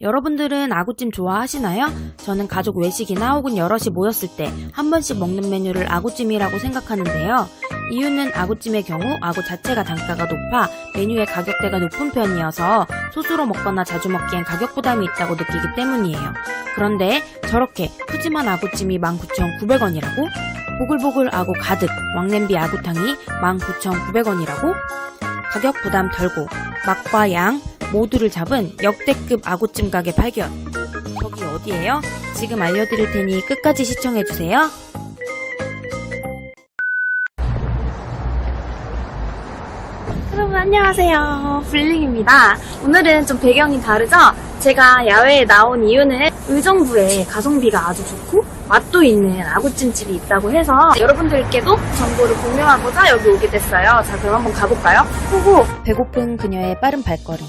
여러분들은 아구찜 좋아하시나요? 저는 가족 외식이나 혹은 여럿이 모였을 때 한 번씩 먹는 메뉴를 아구찜이라고 생각하는데요. 이유는 아구찜의 경우 아구 자체가 단가가 높아 메뉴의 가격대가 높은 편이어서 소수로 먹거나 자주 먹기엔 가격 부담이 있다고 느끼기 때문이에요. 그런데 저렇게 푸짐한 아구찜이 19,900원이라고? 보글보글 아구 가득 왕냄비 아구탕이 19,900원이라고? 가격 부담 덜고 맛과 양 모두를 잡은 역대급 아구찜 가게 발견. 저기 어디예요? 지금 알려드릴 테니 끝까지 시청해주세요. 여러분 안녕하세요 블링입니다 오늘은 좀 배경이 다르죠? 제가 야외에 나온 이유는 의정부에 가성비가 아주 좋고 맛도 있는 아구찜집이 있다고 해서 여러분들께도 정보를 공유하고자 여기 오게 됐어요 자 그럼 한번 가볼까요? 호호 배고픈 그녀의 빠른 발걸음.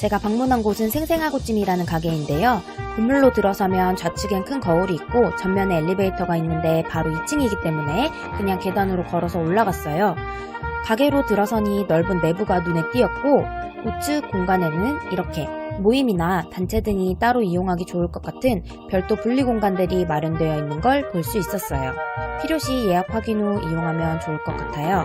제가 방문한 곳은 생생아구찜이라는 가게인데요. 건물로 들어서면 좌측엔 큰 거울이 있고 전면에 엘리베이터가 있는데 바로 2층이기 때문에 그냥 계단으로 걸어서 올라갔어요. 가게로 들어서니 넓은 내부가 눈에 띄었고 우측 공간에는 이렇게 모임이나 단체 등이 따로 이용하기 좋을 것 같은 별도 분리 공간들이 마련되어 있는 걸 볼 수 있었어요. 필요시 예약 확인 후 이용하면 좋을 것 같아요.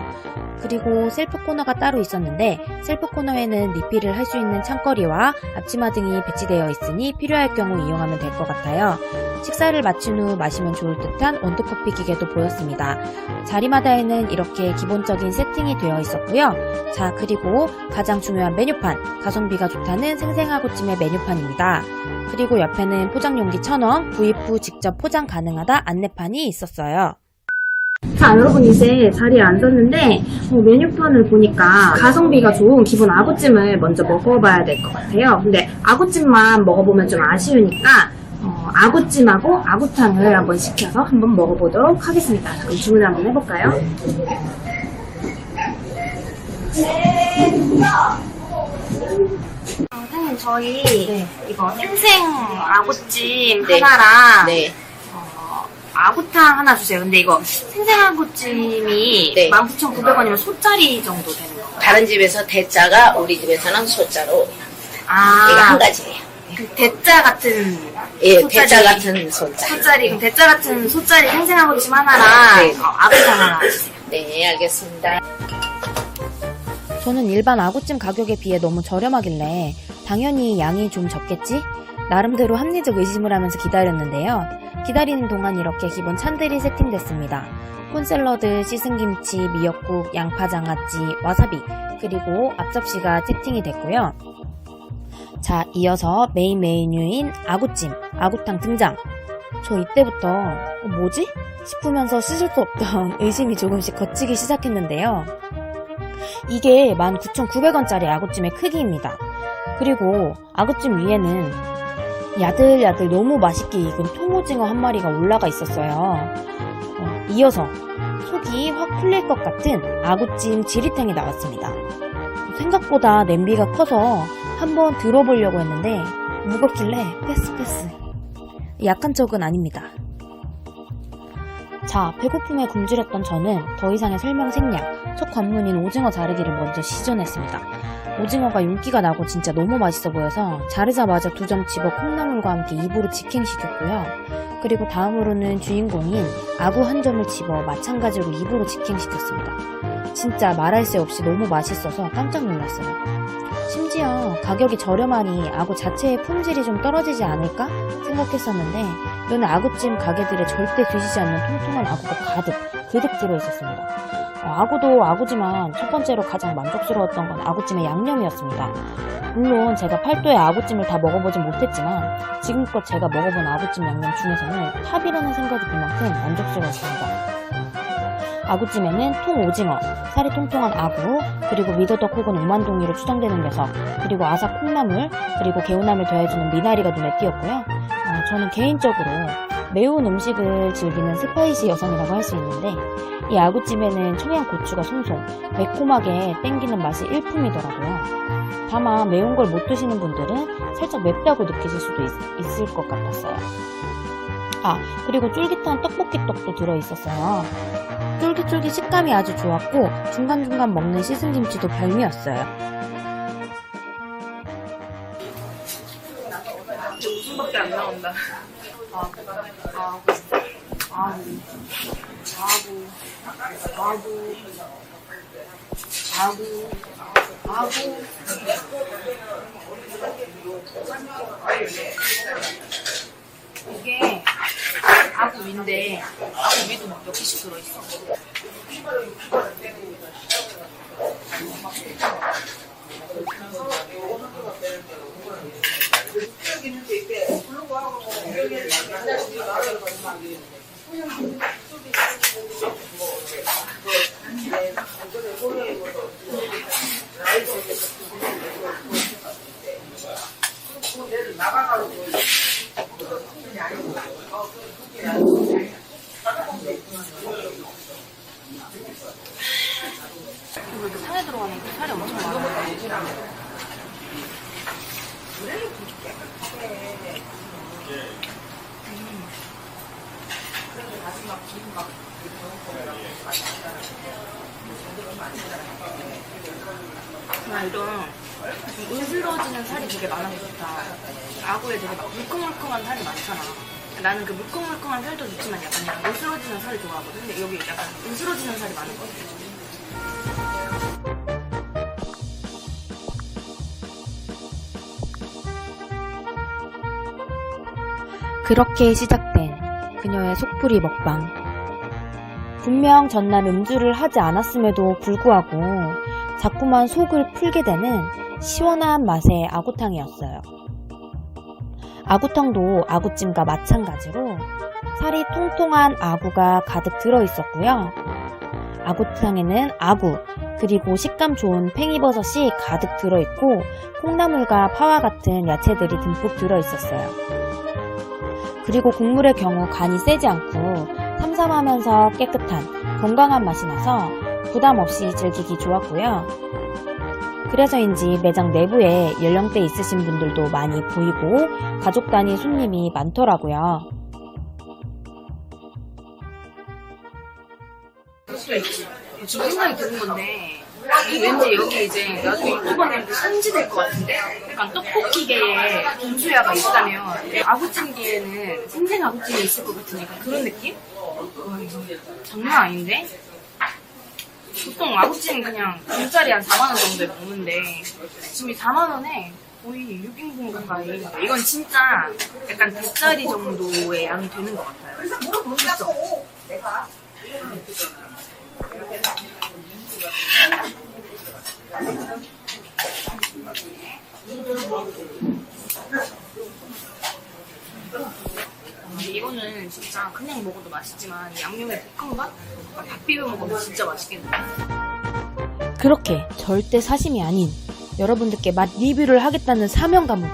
그리고 셀프 코너가 따로 있었는데 셀프 코너에는 리필을 할 수 있는 창거리와 앞치마 등이 배치되어 있으니 필요할 경우 이용하면 될 것 같아요. 식사를 마친 후 마시면 좋을 듯한 원두커피 기계도 보였습니다. 자리마다에는 이렇게 기본적인 세팅이 되어 있었고요. 자, 그리고 가장 중요한 메뉴판, 가성비가 좋다는 생생아 구찜의 메뉴판입니다. 그리고 옆에는 포장용기 1000원, 구입 후 직접 포장 가능하다 안내판이 있었어요. 자 여러분 이제 자리에 앉았는데 어, 메뉴판을 보니까 가성비가 좋은 기본 아구찜을 먼저 먹어봐야 될 것 같아요 근데 아구찜만 먹어보면 좀 아쉬우니까 어, 아구찜하고 아구탕을 한번 시켜서 한번 먹어보도록 하겠습니다 자, 그럼 주문을 한번 해볼까요? 어, 선생님 저희 이거 생생 아구찜 네. 하나랑 네. 어, 아구탕 하나 주세요. 근데 이거 생생 아구찜이 네. 19,900원이면 소짜리 정도 되는 건가요? 다른 집에서 대자가 우리 집에서는 이거 아, 한 가지예요. 그 대짜 같은 예, 소짜리. 대자 같은 소자. 소짜리, 그럼 대짜 같은 소짜리 생생 아구찜 하나랑 네. 어, 아구탕 하나 주세요. 네, 알겠습니다. 저는 일반 아구찜 가격에 비해 너무 저렴하길래 당연히 양이 좀 적겠지? 나름대로 합리적 의심을 하면서 기다렸는데요. 기다리는 동안 이렇게 기본 찬들이 세팅됐습니다. 콘샐러드, 씻은 김치, 미역국, 양파 장아찌, 와사비, 그리고 앞접시가 세팅이 됐고요. 자, 이어서 메인 메뉴인 아구찜, 아구탕 등장. 저 이때부터 어, 뭐지? 싶으면서 씻을 수 없던 의심이 조금씩 걷히기 시작했는데요. 이게 19,900원짜리 아구찜의 크기입니다. 그리고 아구찜 위에는 야들야들 너무 맛있게 익은 통오징어 한 마리가 올라가 있었어요. 어, 이어서 속이 확 풀릴 것 같은 아구찜 지리탕이 나왔습니다. 생각보다 냄비가 커서 한번 들어보려고 했는데 무겁길래 패스 패스. 약한 척은 아닙니다. 자, 배고픔에 굶주렸던 저는 더 이상의 설명 생략, 첫 관문인 오징어 자르기를 먼저 시전했습니다. 오징어가 윤기가 나고 진짜 너무 맛있어 보여서 자르자마자 두 점 집어 콩나물과 함께 입으로 직행시켰고요. 그리고 다음으로는 주인공인 아구 한 점을 집어 마찬가지로 입으로 직행시켰습니다. 진짜 말할 새 없이 너무 맛있어서 깜짝 놀랐어요. 심지어 가격이 저렴하니 아구 자체의 품질이 좀 떨어지지 않을까 생각했었는데 여느 아구찜 가게들에 절대 드시지 않는 통통한 아구가 가득 그득 들어있었습니다. 어, 아구도 아구지만 첫 번째로 가장 만족스러웠던 건 아구찜의 양념이었습니다. 물론 제가 팔도의 아구찜을 다 먹어보진 못했지만 지금껏 제가 먹어본 아구찜 양념 중에서는 탑이라는 생각이 들 만큼 만족스러웠습니다. 아구찜에는 통 오징어, 살이 통통한 아구, 그리고 미더덕 혹은 우만동이로 추정되는 녀석, 그리고 아삭 콩나물, 그리고 개운함을 더해주는 미나리가 눈에 띄었고요. 어, 저는 개인적으로 매운 음식을 즐기는 스파이시 여성이라고 할 수 있는데 이 아구찜에는 청양고추가 송송 매콤하게 땡기는 맛이 일품이더라고요. 다만 매운 걸 못 드시는 분들은 살짝 맵다고 느끼실 수도 있, 있을 것 같았어요. 아 그리고 쫄깃한 떡볶이 떡도 들어있었어요. 쫄깃쫄깃 식감이 아주 좋았고 중간중간 먹는 씻은 김치도 별미였어요. 밖에 안 나온다. 아, 아, 아구, 아구, 아구, 아구, 아구. 이게 아구 위인데 아구 위도 막 몇 개씩 들어있어. 이거 嗯好的 좀 으스러지는 살이 되게 많아서 좋다. 아구에 되게 막 물컹물컹한 살이 많잖아. 나는 그 물컹물컹한 살도 좋지만 약간 이런 으스러지는 살이 좋아하거든. 근데 여기 약간 으스러지는 살이 많은 것 같아. 그렇게 시작된 그녀의 속풀이 먹방. 분명 전날 음주를 하지 않았음에도 불구하고 자꾸만 속을 풀게 되는 시원한 맛의 아구탕이었어요. 아구탕도 아구찜과 마찬가지로 살이 통통한 아구가 가득 들어 있었고요. 아구탕에는 아구, 그리고 식감 좋은 팽이버섯이 가득 들어 있고 콩나물과 파와 같은 야채들이 듬뿍 들어 있었어요. 그리고 국물의 경우 간이 세지 않고 삼삼하면서 깨끗한 건강한 맛이 나서 부담 없이 즐기기 좋았고요. 그래서인지 매장 내부에 연령대 있으신 분들도 많이 보이고 가족 단위 손님이 많더라고요. 지금 생각이 드는 건데 이 왠지 여기 이제 나중에 유튜버들도 선지될 것 같은데 약간 떡볶이계에 김수야가 있다면 아구찜계에는 생생 아구찜이 있을 것 같은 약간 그런 느낌? 와 이거 장난 아닌데? 보통 아구찜 그냥 분짜리 한 4만원 정도에 먹는데 지금 이 4만원에 거의 6인분 가까이 이건 진짜 약간 100짜리 정도의 양이 되는 것 같아요 그쵸? 근데 이거는 진짜 그냥 먹어도 맛있지만 양념에 볶음밥? 밥 비벼 먹으면 진짜 맛있겠네. 그렇게 절대 사심이 아닌 여러분들께 맛 리뷰를 하겠다는 사명감으로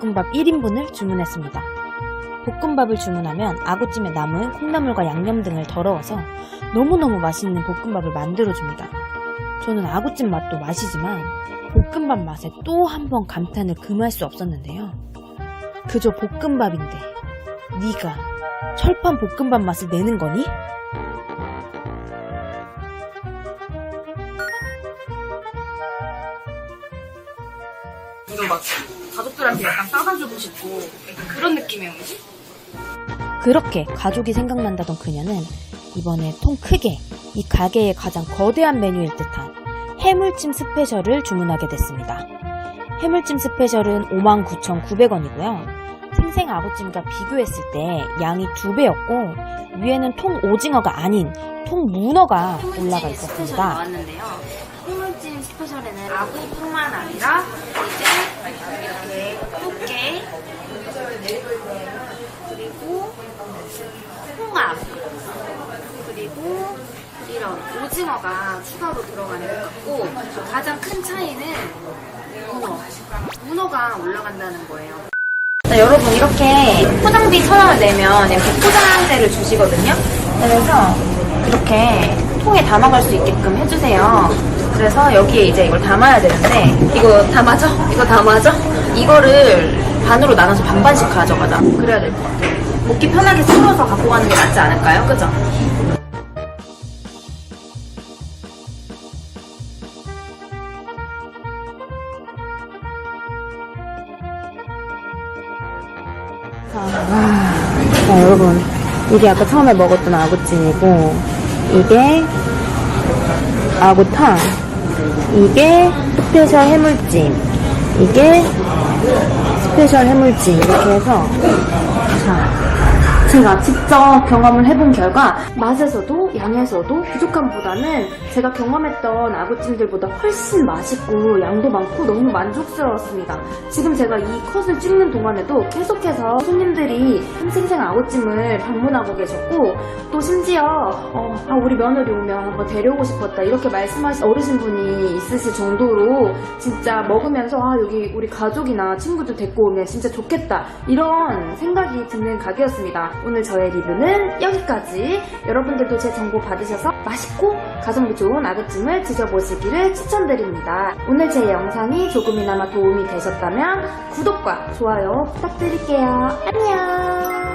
볶음밥 1인분을 주문했습니다. 볶음밥을 주문하면 아구찜에 남은 콩나물과 양념 등을 덜어서 너무너무 맛있는 볶음밥을 만들어줍니다. 저는 아구찜 맛도 맛이지만 볶음밥 맛에 또 한 번 감탄을 금할 수 없었는데요. 그저 볶음밥인데 네가 철판 볶음밥 맛을 내는 거니? 이거 막 가족들한테 약간 싸가지고 싶고 약간 그런 느낌의 음식? 그렇게 가족이 생각난다던 그녀는 이번에 통 크게 이 가게의 가장 거대한 메뉴일 듯한 해물찜 스페셜을 주문하게 됐습니다. 해물찜 스페셜은 59,900원이고요. 생생 아구찜과 비교했을 때 양이 두 배였고 위에는 통 오징어가 아닌 통 문어가 올라가 있었습니다. 해물찜 스페셜에는 아구뿐만 아니라 이제 이렇게 꽃게 그리고 홍합 그리고 이런 오징어가 추가로 들어가는 것 같고 가장 큰 차이는 문어 문어가 올라간다는 거예요. 자, 여러분 이렇게 포장비 천 원을 내면 이렇게 포장대를 주시거든요. 그래서 이렇게 통에 담아갈 수 있게끔 해주세요. 그래서 여기에 이제 이걸 담아야 되는데 이거 다 맞아? 이거 다 맞아? 이거를 반으로 나눠서 반반씩 가져가자. 그래야 될 것 같아. 먹기 편하게 썰어서 갖고 가는 게 낫지 않을까요? 그죠? 아, 자, 여러분. 이게 아까 처음에 먹었던 아구찜이고, 이게 아구탕, 이게 스페셜 해물찜, 이게 스페셜 해물찜, 이렇게 해서, 자, 제가 직접 경험을 해본 결과 맛에서도 양에서도 부족함보다는 제가 경험했던 아구찜들보다 훨씬 맛있고 양도 많고 너무 만족스러웠습니다. 지금 제가 이 컷을 찍는 동안에도 계속해서 손님들이 생생 아구찜을 방문하고 계셨고 또 심지어 어, 아, 우리 며느리 오면 한번 데려오고 싶었다 이렇게 말씀하신 어르신분이 있으실 정도로 진짜 먹으면서 아 여기 우리 가족이나 친구들 데리고 오면 진짜 좋겠다 이런 생각이 드는 가게였습니다. 오늘 저의 리뷰는 여기까지. 여러분들도 제 정보 받으셔서 맛있고 가성비 좋은 아구찜을 드셔보시기를 추천드립니다. 오늘 제 영상이 조금이나마 도움이 되셨다면 구독과 좋아요 부탁드릴게요. 안녕!